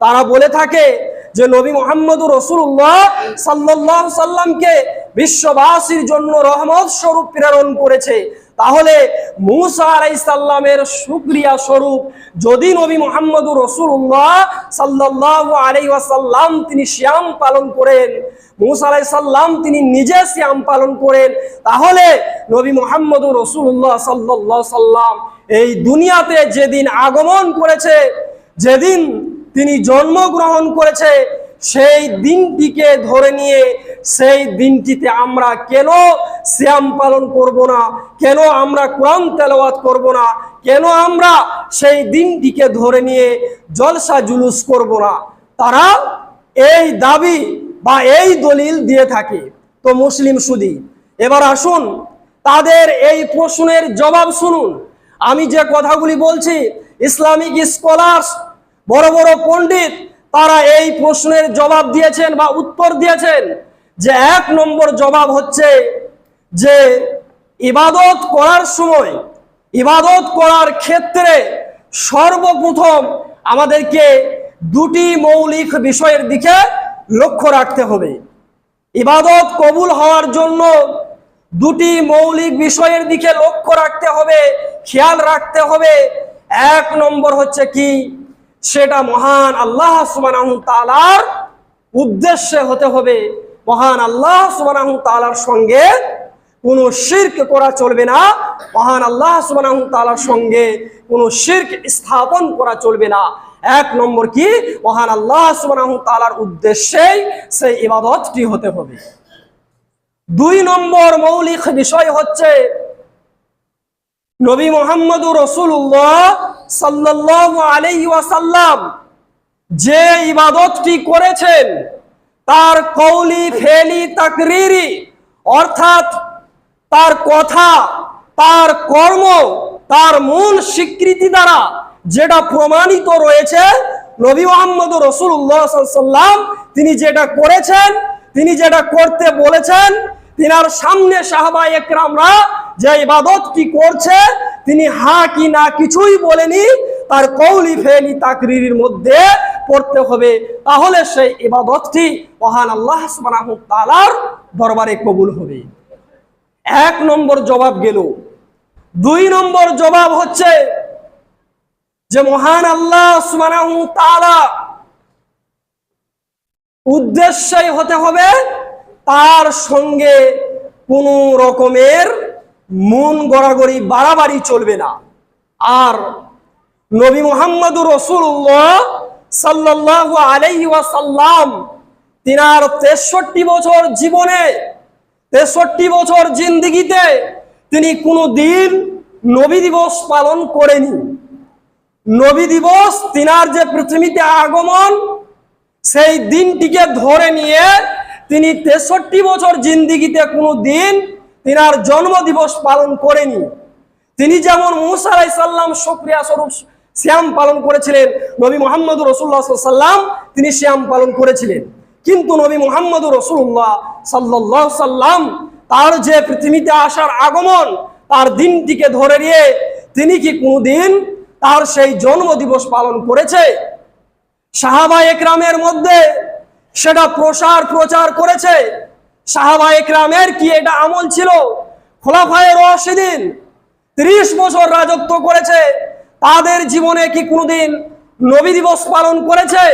তারা বলে থাকে যে নবী মোহাম্মদ রসুল্লাহ সাল্লাহ সাল্লামকে বিশ্ববাসীর জন্য রহমত স্বরূপ প্রেরণ করেছে। তাহলে মুসা আলাই সাল্লামের সুক্রিয়া স্বরূপ যদি নবী মোহাম্মদ রসুল্লাহ সাল্লাহ আলাই ওয়াসাল্লাম তিনি শ্যাম পালন করেন, মুসা আলাই সাল্লাম তিনি নিজে শ্যাম পালন করেন, তাহলে নবী মোহাম্মদ রসুল্লাহ সাল্লাহ সাল্লাম এই দুনিয়াতে যেদিন আগমন করেছে, যেদিন তিনি জন্মগ্রহণ করেছে সেই দিনটিকে ধরে নিয়ে সেই দিনটিতে আমরা কেন শ্যাম পালন করব না? কেন আমরা কোরআন তেলাওয়াত করব না? কেন আমরা সেই দিনটিকে ধরে নিয়ে জলসা জুলুস করব না? তারা এই দাবি বা এই দলিল দিয়ে থাকে। তো মুসলিম সুদি, এবার আসুন তাদের এই প্রশ্নের জবাব শুনুন। আমি যে কথাগুলি বলছি, ইসলামিক স্কলার্স বড় বড় পণ্ডিত তারা এই প্রশ্নের জবাব দিয়েছেন বা উত্তর দিয়েছেন যে এক নম্বর জবাব হচ্ছে যে ইবাদত করার সময়, ইবাদত করার ক্ষেত্রে সর্বপ্রথম আমাদেরকে দুটি মৌলিক বিষয়ের দিকে লক্ষ্য রাখতে হবে। ইবাদত কবুল হওয়ার জন্য দুটি মৌলিক বিষয়ের দিকে লক্ষ্য রাখতে হবে, খেয়াল রাখতে হবে। এক নম্বর হচ্ছে কি? সেটা মহান আল্লাহ সুবহানাহু তাআলার উদ্দেশ্যে হতে হবে। মহান আল্লাহ সুবহানাহু তাআলার সঙ্গে কোনো শির্ক করা চলবে না। মহান আল্লাহ সুবহানাহু তাআলার সঙ্গে কোনো শির্ক স্থাপন করা চলবে না। এক নম্বর কি? মহান আল্লাহ সুবহানাহু তাআলার উদ্দেশ্যেই সেই ইবাদতটি হতে হবে। দুই নম্বর মৌলিক বিষয় হচ্ছে, নবী মোহাম্মদ রসুল্লাহ সাল্লাহ যে ইবাদতটি করেছেন, তার কৌলি ফেলি, তাকরিরি, অর্থাৎ তার কথা, তার কর্ম, তার মূল স্বীকৃতি দ্বারা যেটা প্রমাণিত রয়েছে, নবী মোহাম্মদ রসুল্লাহ সাল্লাম তিনি যেটা করেছেন, তিনি যেটা করতে বলেছেন, তিনার সামনে সাহাবা একরামরা যে ইবাদতটি করছে, তিনি হা কি না কিছুই বলেনি, তার কৌলি ফেলি তাকরির মধ্যে পড়তে হবে। তাহলে সেই ইবাদতটি মহান আল্লাহ তালার দরবারে কবুল হবে। এক নম্বর জবাব গেল। দুই নম্বর জবাব হচ্ছে যে মহান আল্লাহ তাআলা উদ্দেশ্যই হতে হবে তার সঙ্গে কোনো রকমের মন গড়াগড়ি বাড়াবাড়ি চলবে না। আর নবী মোহাম্মদুর রসুল্লাহ সাল্লাহ আলাইহি ওয়াসাল্লাম, তিনার তেষট্টি বছর জীবনে, তেষট্টি বছর জিন্দিগিতে তিনি কোনো দিন নবী দিবস পালন করেনি। নবী দিবস তিনার যে পৃথিবীতে আগমন, সেই দিনটিকে ধরে নিয়ে তিনি তেষট্টি বছর জিন্দিগিতে কোনো দিন তিনার জন্ম দিবস পালন করেনি। তিনি যেমন মুসা আলাই সাল্লাম সক্রিয়া স্বরূপ শ্যাম পালন করেছিলেন, নবী মোহাম্মদ রসুল্লাহ সাল্লাম তিনি শ্যাম পালন করেছিলেন। কিন্তু নবী মোহাম্মদ রসুল্লাহ সাল্লাহ সাল্লাম তার যে পৃথিবীতে আসার আগমন, তার দিনটিকে ধরে নিয়ে তিনি কি কোনোদিন তার সেই জন্ম দিবস পালন করেছে? সাহাবা একরামের মধ্যে সেটা প্রসার প্রচার করেছে। সাহাবা একরামের কি এটা আমল ছিল? খোলাফায় রশিদিন ত্রিশ বছর রাজত্ব করেছে। তাদের জীবনে কি কোনোদিন নবী দিবস পালন করেছে?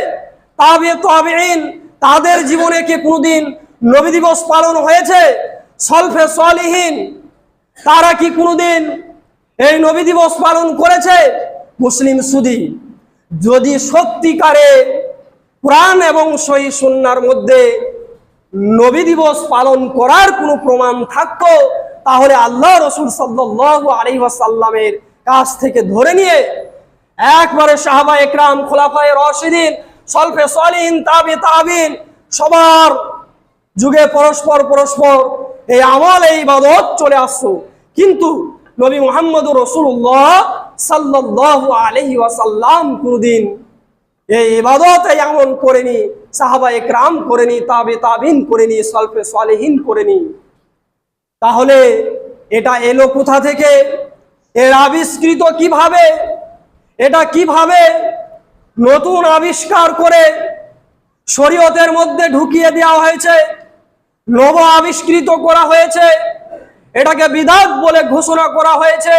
তাদের জীবনে কি কোনোদিন নবী দিবস পালন হয়েছে? সলফে সলিহীন, তারা কি কোনোদিন এই নবী দিবস পালন করেছে? মুসলিম সুদি, যদি সত্যিকারে প্রাণ এবং সহি সুন্নার মধ্যে নবী দিবস পালন করার কোনো প্রমাণ থাকতো, তাহলে আল্লাহ রসুল সাল্লাহ আলহিহাসাল্লামের কাছ থেকে ধরে নিয়ে একবারে সাহাবা একরাম, খোলাফায় রশিদিন, সলফে সলিন তাবে তাবিন, সবার যুগে পরস্পর পরস্পর এই আমল, এই ইবাদত চলে আসছো কিন্তু নবী মোহাম্মদ রসুল্লাহ সাল্লাহ আলহি ওয়াসাল্লাম কোনদিন এই ইবাদত এই আমল করেনি সাহাবা একরাম করেনি তাবে তাবিন করেনি সলফে সালেহীন করেনি তাহলে এটা এলো কোথা থেকে? এর আবিষ্কৃত কীভাবে? এটা কীভাবে নতুন আবিষ্কার করে শরীয়তের মধ্যে ঢুকিয়ে দেওয়া হয়েছে নব আবিষ্কৃত করা হয়েছে, এটাকে বিদাত বলে ঘোষণা করা হয়েছে,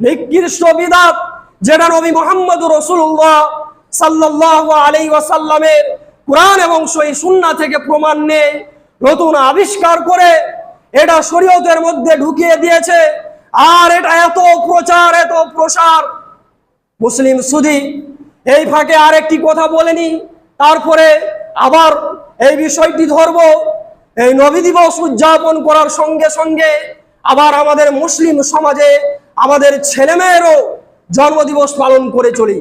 নিকৃষ্ট বিদাত, যেটা নবী মোহাম্মদ রসুল্লাহ সাল্লাহ আলাই ওয়াসাল্লামের কোরআন এবং সই সুন্না থেকে প্রমাণ নেই। নতুন আবিষ্কার করে এটা শরীয়তের মধ্যে ঢুকিয়ে দিয়েছে। আর এটা এত প্রচার, এত প্রসার। মুসলিম সুদি, এই ফাঁকে আরেকটি কথা বলেনি তারপরে আবার এই বিষয়টি ধরব। এই নবী দিবস উদযাপন করার সঙ্গে সঙ্গে আবার আমাদের মুসলিম সমাজে আমাদের ছেলেমেয়েরও জন্মদিবস পালন করে চলি।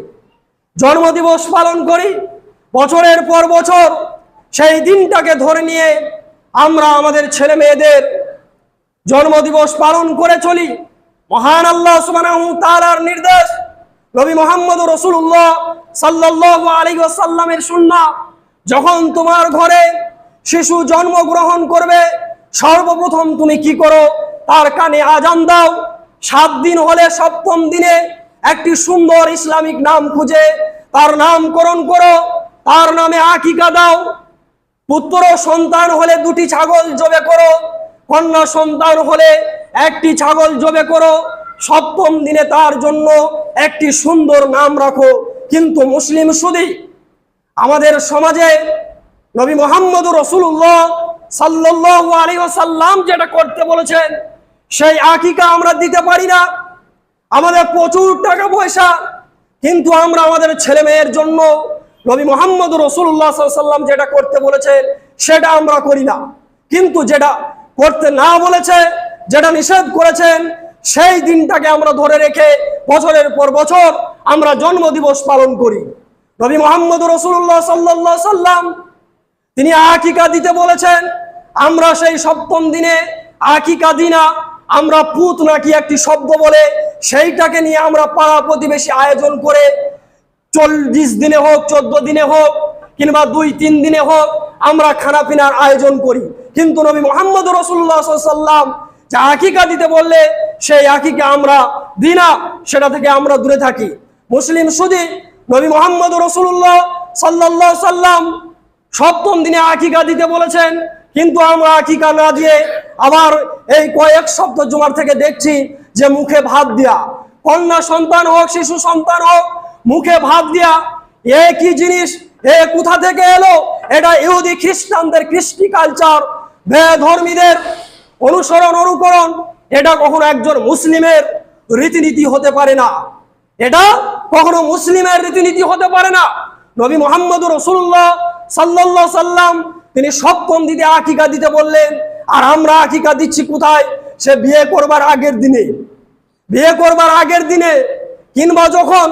জন্মদিবস পালন করি। বছরের পর বছর সেই দিনটাকে ধরে নিয়ে আমরা আমাদের ছেলে মেয়েদের জন্মদিবস পালন করে চলি। মহান আল্লাহ সুবহানাহু তাআলার নির্দেশ, নবী মোহাম্মদ রসুল্লাহ সাল্লাল্লাহু আলাইহি ওয়াসাল্লামের সুন্নাহ, যখন তোমার ঘরে শিশু জন্মগ্রহণ করবে, সর্বপ্রথম তুমি কি করো? তার কানে আজান দাও। সাত দিন হলে সপ্তম দিনে একটি সুন্দর ইসলামিক নাম খুঁজে, তার নামকরণ করো, তার নামে আকিকা দাও। পুত্র সন্তান হলে দুটি ছাগল জবে করো, কন্যা সন্তান হলে একটি ছাগল জবে করো। সপ্তম দিনে তার জন্য একটি সুন্দর নাম রাখো। কিন্তু মুসলিম শুধু আমাদের সমাজে নবী মোহাম্মদ রসুল্লাহ সাল্লাহ আলী সাল্লাম যেটা করতে বলেছেন, সেই আকিকা আমরা দিতে পারি না। আমাদের প্রচুর টাকা পয়সা, কিন্তু আমরা আমাদের ছেলে মেয়ের জন্য নবী মোহাম্মদ রসুল্লাহ সাল্লাম যেটা করতে বলেছেন সেটা আমরা করি না। কিন্তু যেটা করতে না বলেছে, যেটা নিষেধ করেছেন, সেই দিনটাকে আমরা ধরে রেখে বছরের পর বছর আমরা জন্মদিবস পালন করি। নবী মোহাম্মদ রসুল্লাহ সাল্লাহ সাল্লাম তিনি আকিকা দিতে বলেছেন, আমরা সেই সপ্তম দিনে আকিকা দিনা আমরা পুত নাকি একটি শব্দ বলে, সেইটাকে নিয়ে আমরা পাড়া প্রতিবেশী আয়োজন করে চল্লিশ দিনে হোক, চোদ্দ দিনে হোক, কিংবা দুই, তিন দিনে হোক, আমরা খানা পিনার আয়োজন করি। কিন্তু নবী মোহাম্মদ রসুল্লাহ সাল্লাম যে আকিকা দিতে বললে, সেই আকিকা আমরা দিই না, সেটা থেকে আমরা দূরে থাকি। মুসলিম সুদী নবী মোহাম্মদ রসুল্লাহ সাল্লাহ সাল্লাম সপ্তম দিনে আকিকা দিতে বলেছেন কিন্তু আমরা আকিকা না দিয়ে আবার এই কয়েক সপ্তাহ জুমার থেকে দেখছি যে মুখে ভাত দেয়া, কন্যা সন্তান হোক, শিশু সন্তান হোক, মুখে ভাত দেয়া, এ কি জিনিস, এ কোথা থেকে এলো? এটা ইহুদি খ্রিস্টানদের কৃষ্টি কালচার ধর্মীদের অনুসরণ, অনুকরণ, এটা কখনো একজন মুসলিমের রীতিনীতি হতে পারে না। এটা কখনো মুসলিমের রীতিনীতি হতে পারে না। নবী মোহাম্মদ রসুল্লাহ সাল্লাহ সাল্লাম তিনি সপ্তম দিতে আকিকা দিতে বললেন? আর আমরা আকিকা দিচ্ছি কোথায়? সে বিয়ে করবার আগের দিনে। বিয়ে করবার আগের দিনে কিংবা যখন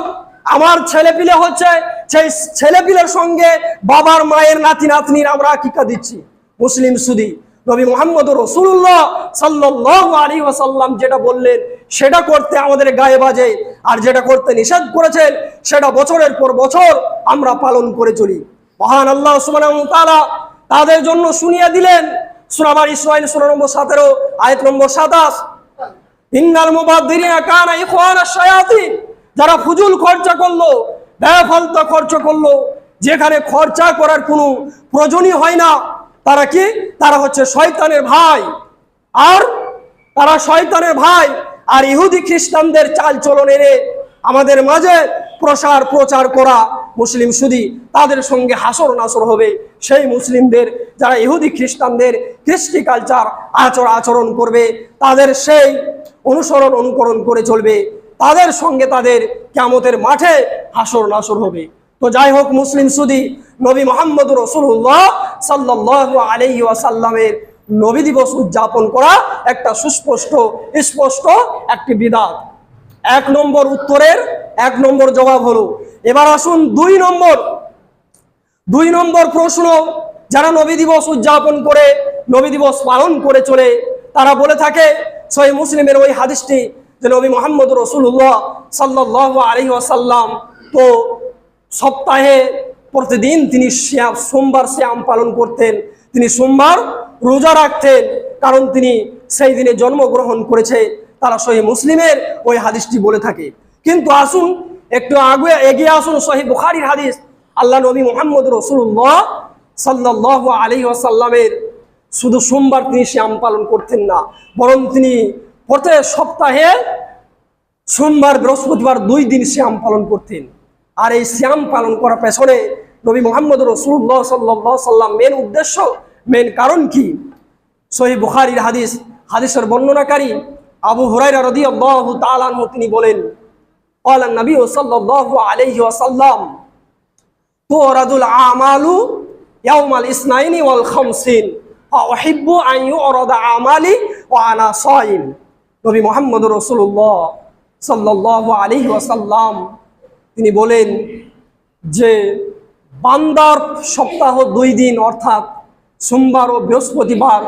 আমার ছেলে পিলে হচ্ছে, সেই ছেলে পিলের সঙ্গে বাবার মায়ের নাতি নাতনির আমরা আকিকা দিচ্ছি, মুসলিম সুদি। নবী মোহাম্মদ রসুল্লাহ সাল্লাহ আলী ওয়াসাল্লাম যেটা বললেন, সেটা করতে আমাদের গায়ে বাজে, আর যেটা করতে নিষেধ করেছেন, সেটা বছরের পর বছর আমরা পালন করে চলি। মহান আল্লাহ সুবহানাহু তাআলা তাদের জন্য শুনিয়ে দিলেন সুরাবার ইসরাইল সুরা নম্বর সতেরো, আয়াত নম্বর সাতাশ। ইন্নাল মুবাদ্দিরিনা কানা ইখওয়ানা শায়াতিন। যারা ফুজুল খরচা করল বেফালতা খরচ করল, যেখানে খরচা করার কোনো প্রয়োজনই হয় না, তারা কি? তারা হচ্ছে শয়তানের ভাই। আর তারা শয়তানের ভাই, আর ইহুদি খ্রিস্টানদের চাল চলন এনে আমাদের মাঝে প্রসার প্রচার করা মুসলিম সুদি, তাদের সঙ্গে হাসর নাসর হবে। সেই মুসলিমদের, যারা ইহুদি খ্রিস্টানদের কৃষ্টি কালচার আচর আচরণ করবে, তাদের সেই অনুসরণ অনুকরণ করে চলবে। তাদের সঙ্গে তাদের ক্যামতের মাঠে হাসর নাসর হবে। তো যাই হোক, মুসলিম সুদি নবী মোহাম্মদ রসুল্লাহ সাল্লাহ আলাইহি ওয়াসাল্লামের নবী দিবস উদযাপন করা একটা সুস্পষ্ট, স্পষ্ট একটি বিদাত এক নম্বর উত্তরের এক নম্বর জবাব হলো, এবার আসুন দুই নম্বর দুই নম্বর প্রশ্ন, যারা নবী দিবস উদযাপন করে, নবী দিবস পালন করে চলে, তারা বলে থাকে, সহি মুসলিমের ওই হাদিসটি যে নবী মোহাম্মদ রসুল্লাহ সাল্লাহ আলহি আসাল্লাম তো সপ্তাহে প্রতিদিন তিনি সোমবার শ্যাম পালন করতেন, তিনি সোমবার রোজা রাখতেন, কারণ তিনি সেই দিনে জন্মগ্রহণ করেছে, তারা সহি মুসলিমের ওই হাদিসটি বলে থাকে। কিন্তু আসুন, একটু আগে এগিয়ে আসুন সহি বুখারির হাদিস আল্লাহ নবী মোহাম্মদ রসুল্লাহ সাল্লাহ আলী আসাল্লামের শুধু সোমবার তিনি শ্যাম পালন করতেন না, বরং তিনি প্রত্যেক সপ্তাহে সোমবার, বৃহস্পতিবার দুই দিন শ্যাম পালন করতেন। আর এই শ্যাম পালন করার পেছনে নবী মোহাম্মদ রসুল্লাহ সাল্লাহ সাল্লাম মেন উদ্দেশ্য মেন কারণ কি? সহি বুখারির হাদিস, হাদিসের বর্ণনাকারী আবু হুরাইরা রদি আল্লাহ তালানহ তিনি বলেন আল্লাহ নবী ও সাল্লাহ আলহি আসাল্লাম ওয়াল খামসিন। আনা মোহাম্মদ তিনি বলেন যে বান্দার সপ্তাহ দুই দিন অর্থাৎ সোমবার ও বৃহস্পতিবার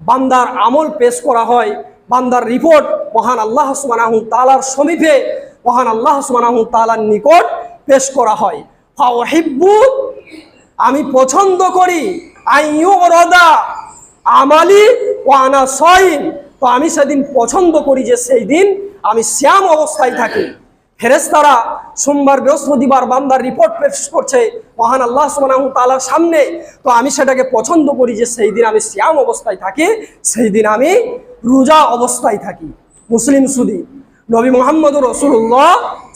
বান্দার আমল পেশ করা হয়। বান্দার রিপোর্ট মহান আল্লাহ সুমানাহু তালার সমীপে মহান আল্লাহ সুমানাহু তালার নিকট পেশ করা হয়। আমি পছন্দ করি আমালি ও আনা সইন তো আমি সেদিন পছন্দ করি যে সেই দিন আমি শ্যাম অবস্থায় থাকি। ফেরেস্তারা সোমবার, বৃহস্পতিবার বান্দার রিপোর্ট পেশ করছে মহান আল্লাহ সুবহানাহু তাআলার সামনে। তো আমি সেটাকে পছন্দ করি যে সেই দিন আমি শ্যাম অবস্থায় থাকি, সেই দিন আমি রোজা অবস্থায় থাকি। মুসলিম সুদি নবী মোহাম্মদ রসুল্লাহ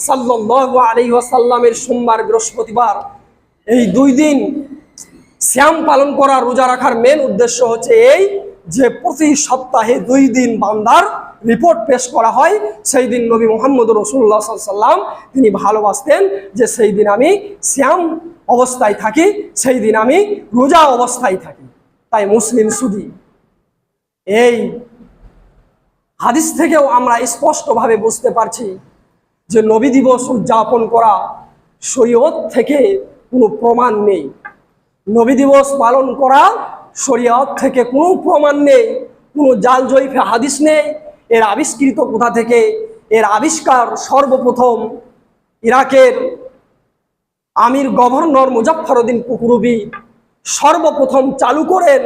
সাল্লাহ আলী ওয়াসাল্লামের সোমবার বৃহস্পতিবার এই দুই দিন শ্যাম পালন করা, রোজা রাখার মেন উদ্দেশ্য হচ্ছে এই যে প্রতি সপ্তাহে দুই দিন বান্দার রিপোর্ট পেশ করা হয়। সেই দিন নবী মোহাম্মদ রসুল্লাহ সাল্লাম তিনি ভালোবাসতেন যে সেই দিন আমি শ্যাম অবস্থায় থাকি, সেই দিন আমি রোজা অবস্থায় থাকি। তাই মুসলিম সুদি, এই হাদিস থেকেও আমরা স্পষ্টভাবে বুঝতে পারছি যে নবী দিবস উদযাপন করা শরীয়ত থেকে কোনো প্রমাণ নেই। নবী দিবস পালন করা শরীয়ত থেকে কোনো প্রমাণ নেই, কোনো জাল জয়ীফে হাদিস নেই। এর আবিষ্কৃত কোথা থেকে? এর আবিষ্কার সর্বপ্রথম ইরাকের আমির গভর্নর মুজাফরউদ্দিন কুকুরবি সর্বপ্রথম চালু করেন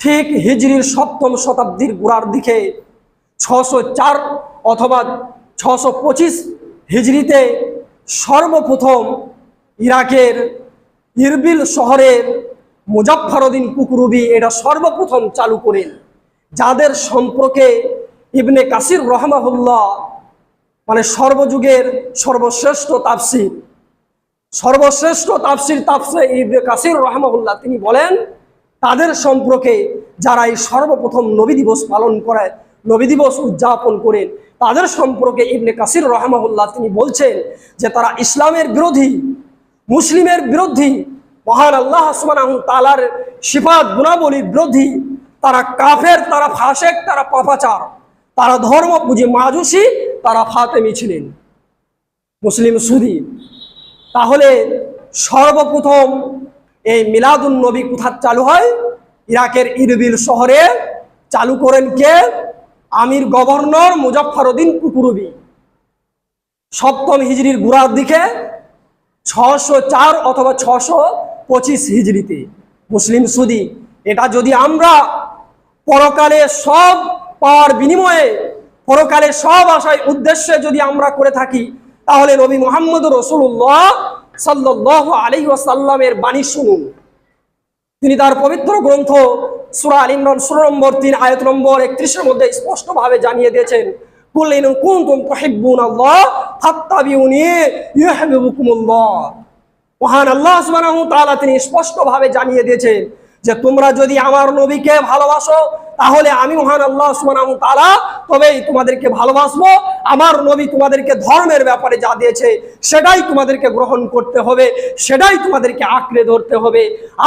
ঠিক হিজরির সপ্তম শতাব্দীর গোড়ার দিকে। ছশো চার অথবা ছশো পঁচিশ হিজরিতে সর্বপ্রথম ইরাকের ইরবিল শহরের মুজাফফরউদ্দিন কুকুরুবি এটা সর্বপ্রথম চালু করেন, যাদের সম্পর্কে ইবনে কাসির রহমাহুল্লাহ মানে সর্বযুগের সর্বশ্রেষ্ঠ তাফসির। সর্বশ্রেষ্ঠ তাফসির তাফসে ইবনে কাসির রহমাহুল্লাহ তিনি বলেন, তাদের সম্পর্কে যারা এই সর্বপ্রথম নবী দিবস পালন করে নবী দিবস উদযাপন করেন। তাদের সম্পর্কে ইবনে কাসির রহমাহুল্লাহ তিনি বলছেন যে তারা ইসলামের বিরোধী, মুসলিমের বিরোধী, মহান আল্লাহ তালার সিফাত গুণাবলীর বিরোধী, তারা কাফের, তারা ফাসেক, তারা পাপাচার, তারা ধর্ম পুঁজি মাজুসি, তারা ফাতেমি ছিলেন। মুসলিম সুদী, তাহলে সর্বপ্রথম এই মিলাদুন নবী কোথার চালু হয়? ইরাকের ইরবিল শহরে চালু করেন কে? আমির গভর্নর মুজফরউদ্দিন কুকুরুবি। সপ্তম হিজড়ির গোড়ার দিকে ছশো চার অথবা ছশো পঁচিশ হিজড়িতে মুসলিম সুদি। এটা যদি আমরা পরকালে সব পাওয়ার বিনিময়ে, পরকালে সব আশায় উদ্দেশ্যে যদি আমরা করে থাকি, তাহলে নবী মোহাম্মদ রসুল্লাহ সাল্লাহ আলী ওয়াসাল্লামের বাণী শুনুন। তিনি তার পবিত্র গ্রন্থ সুরা আল ইমরান ষোলো নম্বর তিন, আয়ত নম্বর একত্রিশের মধ্যে স্পষ্টভাবে জানিয়ে দিয়েছেন, কুল ইন কুনতুম ফাত্তাবিউনি ইউহিব্বুকুমুল্লাহ। মহান আল্লাহ তিনি স্পষ্টভাবে জানিয়ে দিয়েছেন যে, তোমরা যদি আমার নবীকে ভালোবাসো তাহলে আমি মহান আল্লাহ সুবহানাহু তারা তবেই তোমাদেরকে ভালোবাসবো। আমার নবী তোমাদেরকে ধর্মের ব্যাপারে যা দিয়েছে, সেটাই তোমাদেরকে গ্রহণ করতে হবে, সেটাই তোমাদেরকে আঁকড়ে ধরতে হবে।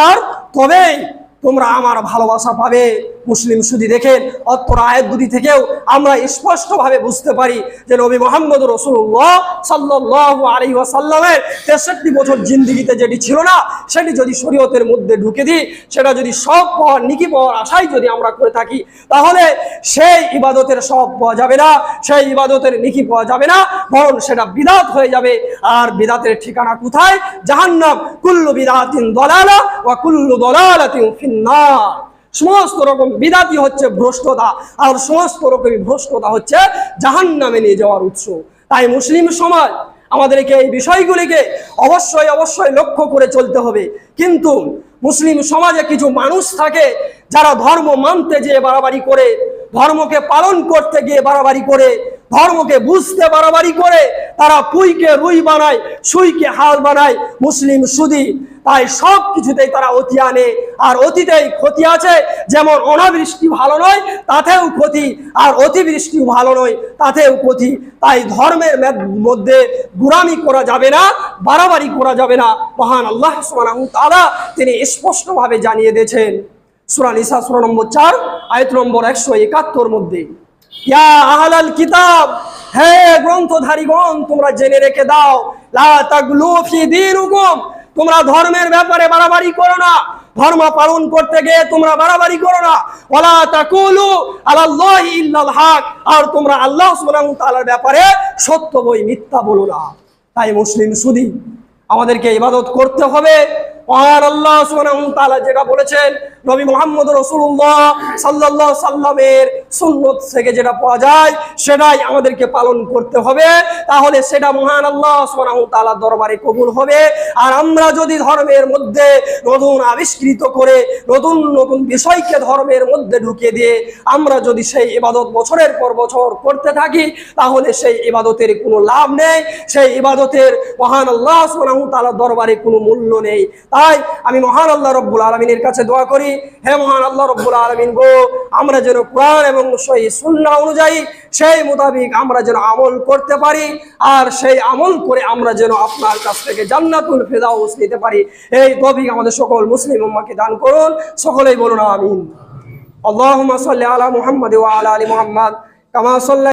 আর তবেই তোমরা আমার ভালোবাসা পাবে। মুসলিম সুদি দেখেন, অত্তর আয়াত দুটি থেকেও আমরা স্পষ্টভাবে বুঝতে পারি যে নবী মোহাম্মদ রসুল্লাহ সাল্লাহ আলী ওয়াসাল্লামের তেষট্টি বছর জিন্দিগিতে যেটি ছিল না, সেটি যদি শরীয়তের মধ্যে ঢুকে দিই, সেটা যদি সব পাওয়ার, নিকি পাওয়ার আশাই যদি আমরা করে থাকি, তাহলে সেই ইবাদতের সব পাওয়া যাবে না, সেই ইবাদতের নিকি পাওয়া যাবে না, বরং সেটা বিদাত হয়ে যাবে। আর বিদাতের ঠিকানা কোথায়? জাহান্নাম। কুল্লু বিদাতিন দলালা ওয়া কুল্লু দলালাতিন ফিন্নার সমস্ত রকম বিদাতি হচ্ছে ভ্রষ্টতা, আর সমস্ত রকমই ভ্রষ্টতা হচ্ছে জাহান নামে নিয়ে যাওয়ার উৎস। তাই মুসলিম সমাজ, আমাদেরকে এই বিষয়গুলিকে অবশ্যই অবশ্যই লক্ষ্য করে চলতে হবে। কিন্তু মুসলিম সমাজে কিছু মানুষ থাকে, যারা ধর্ম মানতে যেয়ে বাড়াবাড়ি করে, ধর্মকে পালন করতে গিয়ে বাড়াবাড়ি করে ধর্মকে বুঝতে বাড়াবাড়ি করে তারা পুইকে রুই বানায়, সুইকে হাল বানায়, মুসলিম সুদি। তাই সব কিছুতেই তারা অতি আনে। আর অতীতেই ক্ষতি আছে। যেমন অনাবৃষ্টি ভালো নয়, তাতেও ক্ষতি। আর অতিবৃষ্টি ভালো নয়, তাতেও ক্ষতি। তাই ধর্মের মধ্যে গুরামি করা যাবে না, বাড়াবাড়ি করা যাবে না। মহান আল্লাহ সুবহানাহু তাআলা তিনি স্পষ্টভাবে জানিয়ে দিয়েছেন। সূরা নিসা, সূরা নম্বর চার, আয়ত নম্বর একশো একাত্তর মধ্যে। ব্যাপারে পালন করতে গিয়ে তোমরা বাড়াবাড়ি করো না আর তোমরা আল্লাহ ব্যাপারে সত্য বই মিথ্যা বলো না। তাই মুসলিম সুদি, আমাদেরকে ইবাদত করতে হবে আর আল্লাহ তাআলা যেটা বলেছেন, নবী মুহাম্মদ রাসূলুল্লাহ সাল্লাল্লাহু সাল্লামের সুন্নত থেকে যেটা পাওয়া যায়, সেটাই আমাদেরকে পালন করতে হবে। তাহলে সেটা মহান আল্লাহ সুবহানাহু দরবারে কবুল হবে। আর আমরা যদি ধর্মের মধ্যে নতুন আবিষ্কৃত করে, নতুন নতুন বিষয়কে ধর্মের মধ্যে ঢুকিয়ে দিয়ে আমরা যদি সেই ইবাদত বছরের পর বছর করতে থাকি, তাহলে সেই ইবাদতের কোনো লাভ নেই, সেই ইবাদতের মহান আল্লাহ দরবারে কোনো মূল্য নেই। তাই আমি মহান আল্লাহ রব্বুল আলমিনের কাছে দোয়া করি। হে মহান আল্লাহ রব্বুল আলমিন গো, আমরা যেন কোরআন এবং সেই সুন্নাহ অনুযায়ী সেই মোতাবিক আমরা যেন আমল করতে পারি, আর সেই আমল করে আমরা যেন আপনার কাছ থেকে জান্নাতুল ফেদাউস নিতে পারি। এই তৌফিক আমাদের সকল মুসলিম উম্মাকে দান করুন। সকলেই বলুন আমিন। আল্লাহ সাল্লি আলা মুহাম্মাদ ওয়া আলা আলি মুহাম্মাদ, কামা সাল্লা